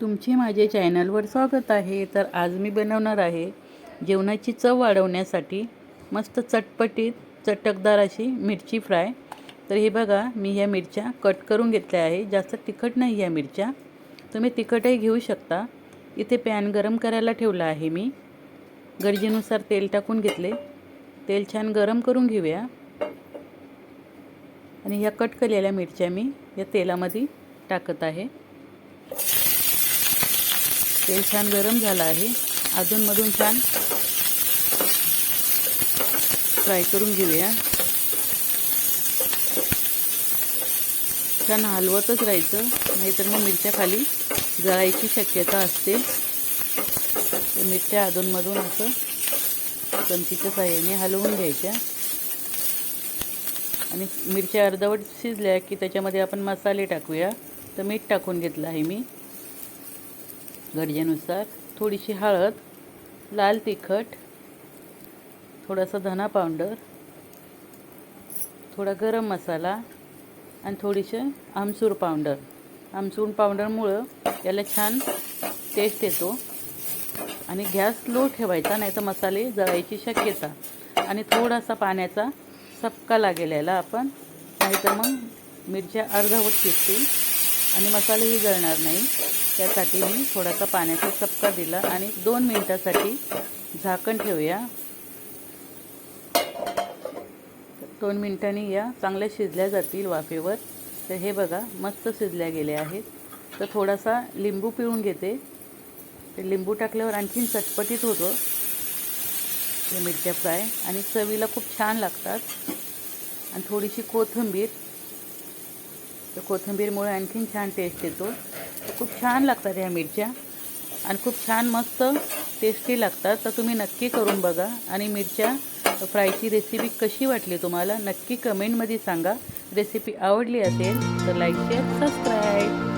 तुमचे माझे चॅनलवर स्वागत आहे. तर आज मी बनवणार आहे जेवणाची चव वाढवण्यासाठी मस्त चटपटीत चटकदार अशी मिरची फ्राय. तर हे बघा मी ह्या मिरच्या कट करून घेतल्या आहे. जास्त तिखट नाही ह्या मिरच्या. तुम्ही तिखटही घेऊ शकता. इथे पॅन गरम करायला ठेवला आहे मी. गरजेनुसार तेल टाकून घेतले. तेल छान गरम करून घेऊया. आणि ह्या कट केलेल्या मिरच्या मी या तेलामध्ये टाकत आहे. तेल छान गरम झालं आहे. अधूनमधून छान फ्राय करून घेऊया. छान हलवतच राहायचं. नाहीतर मग मिरच्या खाली जळायची शक्यता असते. तर मिरच्या अधूनमधून असं चमचीच्या साह्याने हलवून घ्यायच्या. आणि मिरच्या अर्धवट शिजल्या की त्याच्यामध्ये आपण मसाले टाकूया. तर मीठ टाकून घेतलं आहे मी. गरजेनुसार थोडीशी हळद लाल तिखट थोडासा धना पावडर थोडा गरम मसाला आणि थोडीशी आमसूर पावडर. आमसूर पावडरमुळं याला छान टेस्ट येतो आणि गॅस लो ठेवायचा नाही तर मसाले जळायची शक्यता. आणि थोडासा पाण्याचा सपका लागेल याला आपण नाहीतर मग मिरच्या अर्धवट शिजतील. आणि मसालेही जळणार नाही. त्यासाठी मी थोडासा पाण्याचा चपका दिला आणि दोन मिनटासाठी झाकण ठेवूया. दोन मिनटांनी या चांगल्या शिजल्या जातील वाफेवर. तर हे बघा मस्त शिजल्या गेल्या आहेत. तर थोडासा लिंबू पिळून घेते. लिंबू टाकल्यावर आणखीन चटपटीत होतो. मिरच्या फ्राय. आणि चवीला खूप छान लागतात. आणि थोडीशी कोथिंबीर. तर कोथिंबीरमुळे आणखीन छान टेस्ट येतो. खूप छान लागतात ह्या मिरच्या. आणि खूप छान मस्त टेस्टी लागतात. तर तुम्ही नक्की करून बघा. आणि मिरच्या फ्रायची रेसिपी कशी वाटली तुम्हाला नक्की कमेंटमध्ये सांगा. रेसिपी आवडली असेल तर लाईक शेअर सबस्क्राईब